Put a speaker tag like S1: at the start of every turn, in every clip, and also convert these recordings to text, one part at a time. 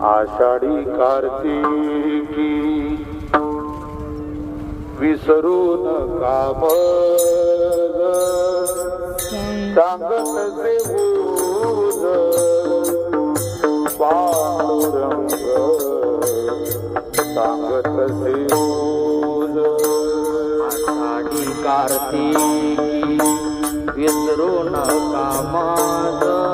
S1: आषाढी कार्तिकी. विसरून काम सांगत देऊन पांडुरंग सांगत देऊन
S2: आषाढी कार्तिकी. विसरून
S1: कामात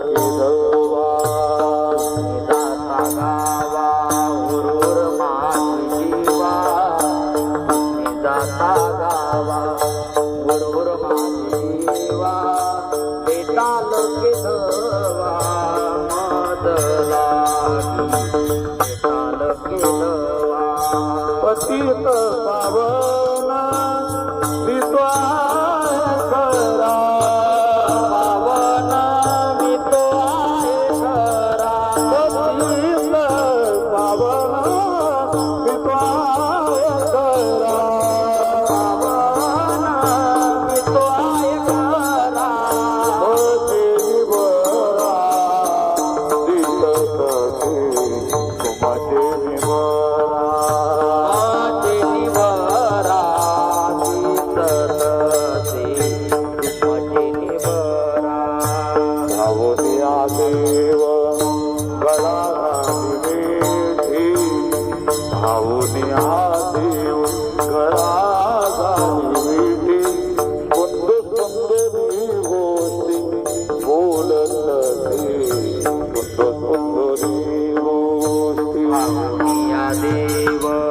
S1: देव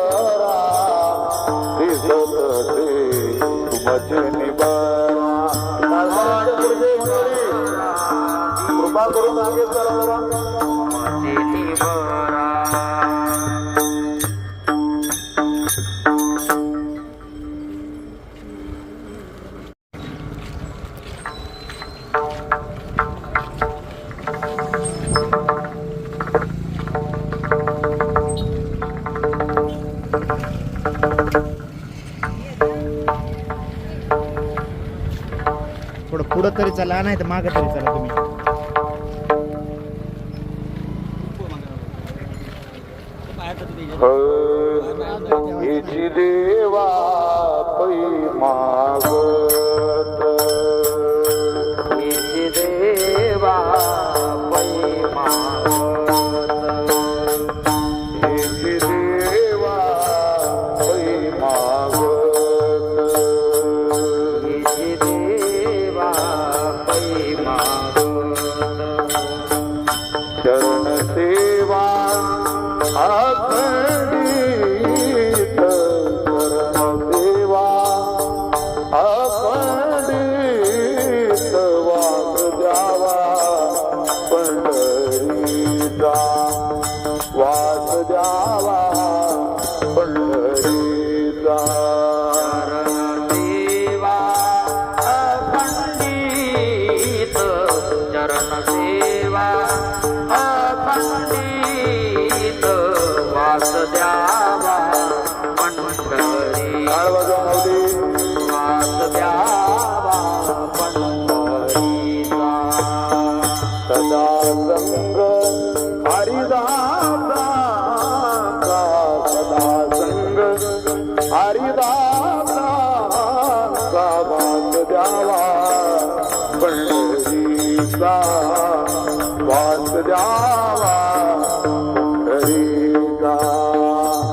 S1: भजनी कृपा करून आगे चला
S3: पुढं तरी चला नाही तर मागं तरी चला तुम्ही.
S1: देवा मागत. सदा संग हरिदासा सदा संग हरिदासा वास द्यावा पंढरीचा वास द्यावा पंढरीचा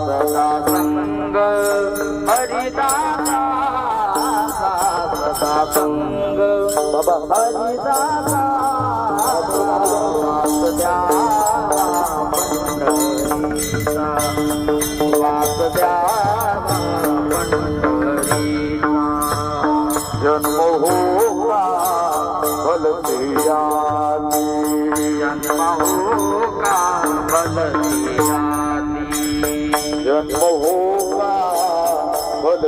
S2: सदा संग हरिदासा सदा संग
S1: बाबा
S2: हरिदा જન્મ
S1: હોગા ભલ જન્મ
S2: હોગા ભલ
S1: જન્મ હોગા ભલ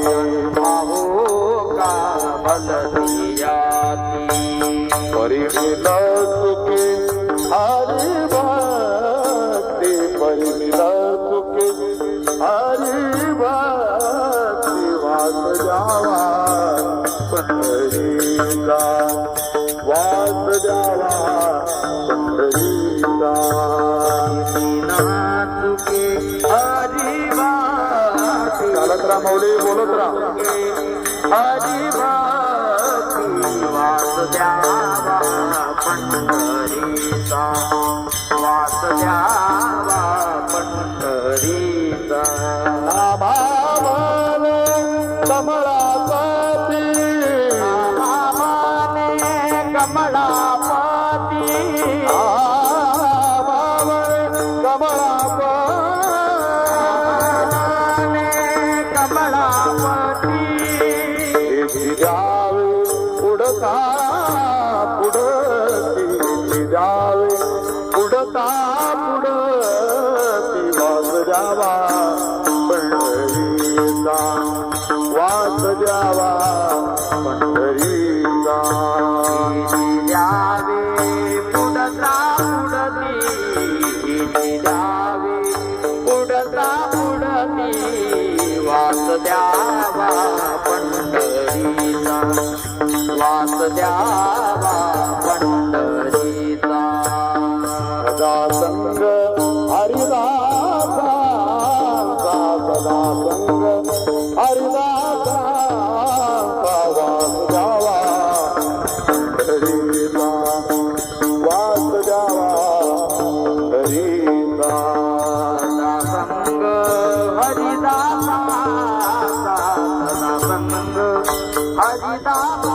S1: જન્મ હોગા ભલ પરિમિલ સુખી હરિ ભા पंढरीला वास जावा पंढरीला
S2: नाचुके हरिभाती
S1: चालत राहा मौली बोलत राहा.
S2: हरिभाती वास द्यावा पंढरीचा कमलापती
S1: नामावने कमळापती
S2: कमलापती
S1: द्यावे उडता द्यावा पंढरीचा. वास द्यावा पंढरीचा. सदा संग हरिदासा
S2: सदा संग हरिदासा सदा संग हरिदासा